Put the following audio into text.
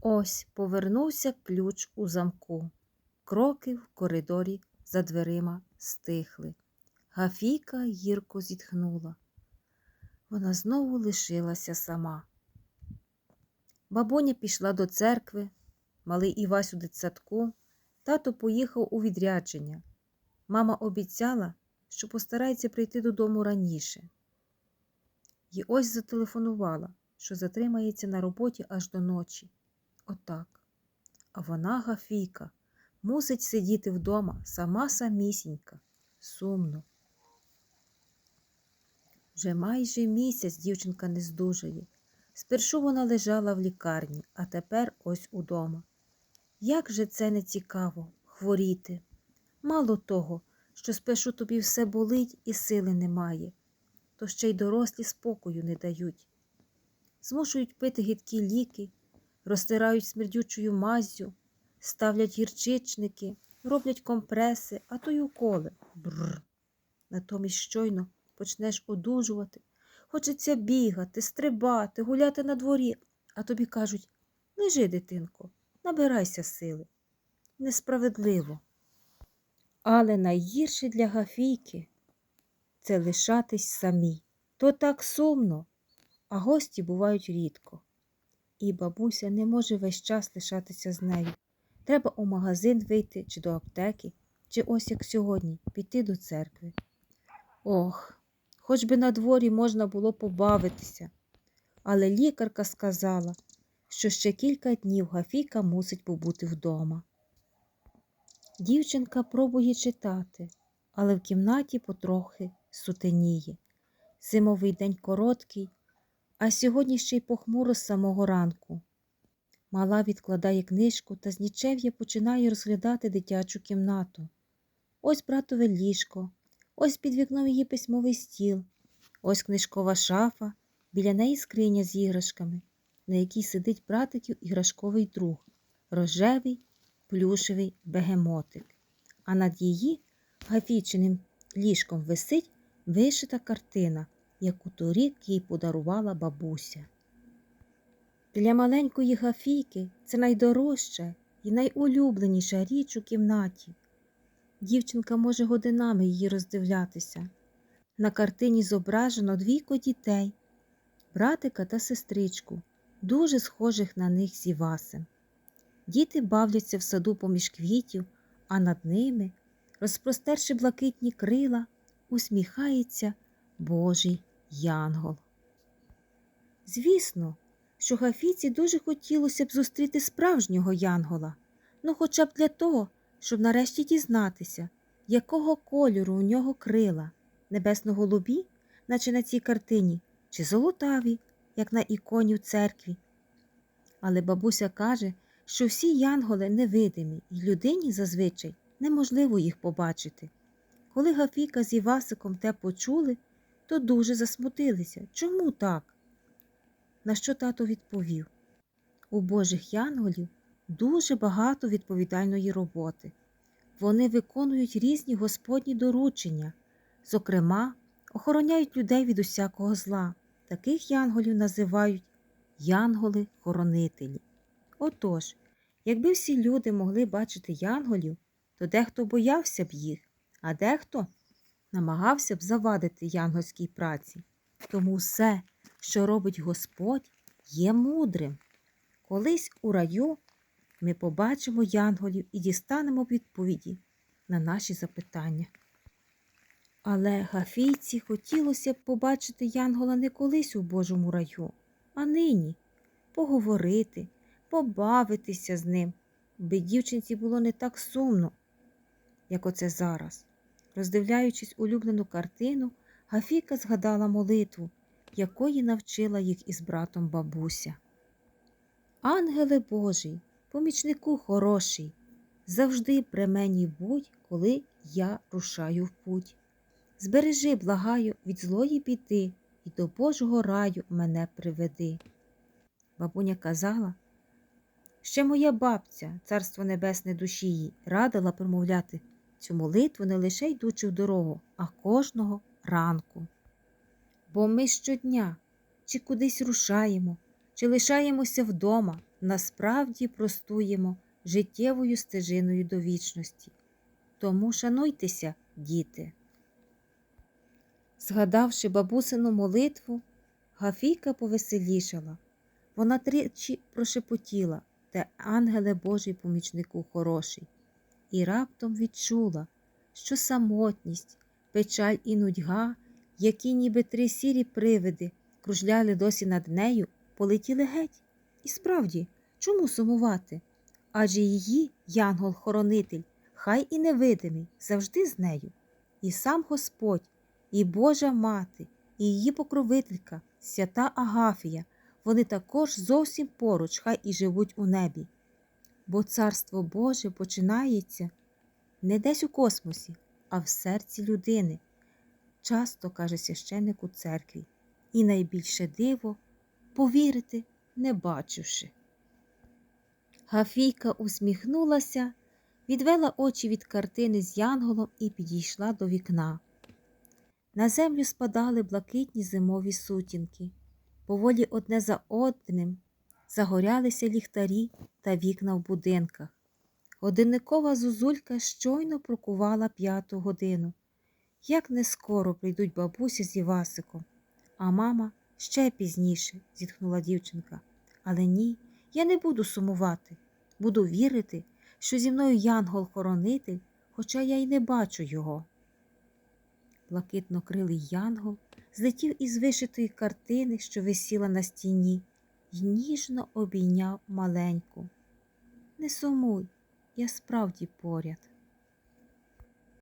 Ось повернувся ключ у замку. Кроки в коридорі за дверима стихли. Гафійка гірко зітхнула. Вона знову лишилася сама. Бабуня пішла до церкви, малий Івась у дитсадку, тато поїхав у відрядження. Мама обіцяла, що постарається прийти додому раніше. І ось зателефонувала, що затримається на роботі аж до ночі. Отак. А вона, Гафійка, мусить сидіти вдома сама самісінька, сумно. Вже майже місяць дівчинка не здужує. Спершу вона лежала в лікарні, а тепер ось удома. Як же це не цікаво хворіти? Мало того, що спершу тобі все болить і сили немає, то ще й дорослі спокою не дають. Змушують пити гидкі ліки, розтирають смердючою маззю, ставлять гірчичники, роблять компреси, а то й уколи. Бррр. Натомість щойно почнеш одужувати. Хочеться бігати, стрибати, гуляти на дворі, а тобі кажуть лежи, дитинко, набирайся сили. Несправедливо. Але найгірше для Гафійки це лишатись самій. То так сумно, а гості бувають рідко. І бабуся не може весь час лишатися з нею. Треба у магазин вийти чи до аптеки, чи ось як сьогодні піти до церкви. Ох, хоч би на дворі можна було побавитися. Але лікарка сказала, що ще кілька днів Гафіка мусить побути вдома. Дівчинка пробує читати, але в кімнаті потрохи сутеніє. Зимовий день короткий, а сьогодні ще й похмуро з самого ранку. Мала відкладає книжку та з нічев'я починає розглядати дитячу кімнату. Ось братове ліжко, ось під вікном її письмовий стіл, ось книжкова шафа, біля неї скриня з іграшками, на якій сидить братиків іграшковий друг, рожевий, плюшевий бегемотик. А над її гафіченим ліжком висить вишита картина, яку торік їй подарувала бабуся. Для маленької Гафійки це найдорожча і найулюбленіша річ у кімнаті. Дівчинка може годинами її роздивлятися. На картині зображено двійко дітей, братика та сестричку, дуже схожих на них з Івасем. Діти бавляться в саду поміж квітів, а над ними, розпростерши блакитні крила, усміхається Божий янгол. Звісно, що Гафіці дуже хотілося б зустріти справжнього янгола, ну хоча б для того, щоб нарешті дізнатися, якого кольору у нього крила, небесно-голубі, наче на цій картині, чи золотаві, як на іконі в церкві. Але бабуся каже, що всі янголи невидимі, і людині зазвичай неможливо їх побачити. Коли Гафіка з Івасиком те почули, то дуже засмутилися. Чому так? На що тато відповів? У Божих янголів дуже багато відповідальної роботи. Вони виконують різні господні доручення, зокрема, охороняють людей від усякого зла. Таких янголів називають янголи-хоронителі. Отож, якби всі люди могли бачити янголів, то дехто боявся б їх, а дехто намагався б завадити янгольській праці. Тому все, що робить Господь, є мудрим. Колись у раю ми побачимо янголів і дістанемо відповіді на наші запитання. Але Гафійці хотілося б побачити янгола не колись у Божому раю, а нині поговорити, побавитися з ним, би дівчинці було не так сумно, як оце зараз. Роздивляючись улюблену картину, Гафіка згадала молитву, якої навчила їх із братом бабуся. Ангеле Божий, помічнику хороший, завжди при мені будь, коли я рушаю в путь. Збережи, благаю, від злої біди і до Божого раю мене приведи. Бабуня казала, ще моя бабця, царство небесне душі її, радила промовляти цю молитву не лише йдучи в дорогу, а кожного ранку. Бо ми щодня чи кудись рушаємо, чи лишаємося вдома, насправді простуємо життєвою стежиною до вічності. Тому шануйтеся, діти. Згадавши бабусину молитву, Гафійка повеселішала. Вона тричі прошепотіла, те ангеле Божий помічнику хороший, і раптом відчула, що самотність, печаль і нудьга, які ніби три сірі привиди кружляли досі над нею, полетіли геть. І справді, чому сумувати? Адже її, янгол-хоронитель, хай і невидимий, завжди з нею. І сам Господь, і Божа мати, і її покровителька, свята Агафія, вони також зовсім поруч, хай і живуть у небі. Бо Царство Боже починається не десь у космосі, а в серці людини, часто каже священник у церкві, і найбільше диво повірити, не бачивши. Гафійка усміхнулася, відвела очі від картини з янголом і підійшла до вікна. На землю спадали блакитні зимові сутінки. Поволі одне за одним загорялися ліхтарі та вікна в будинках. Годинникова зузулька щойно прокувала п'яту годину. Як не скоро прийдуть бабуся з Івасиком, а мама ще пізніше, зітхнула дівчинка. Але ні, я не буду сумувати, буду вірити, що зі мною янгол-хоронитель, хоча я й не бачу його. Блакитно-крилий янгол злетів із вишитої картини, що висіла на стіні, й ніжно обійняв маленьку. Не сумуй, я справді поряд.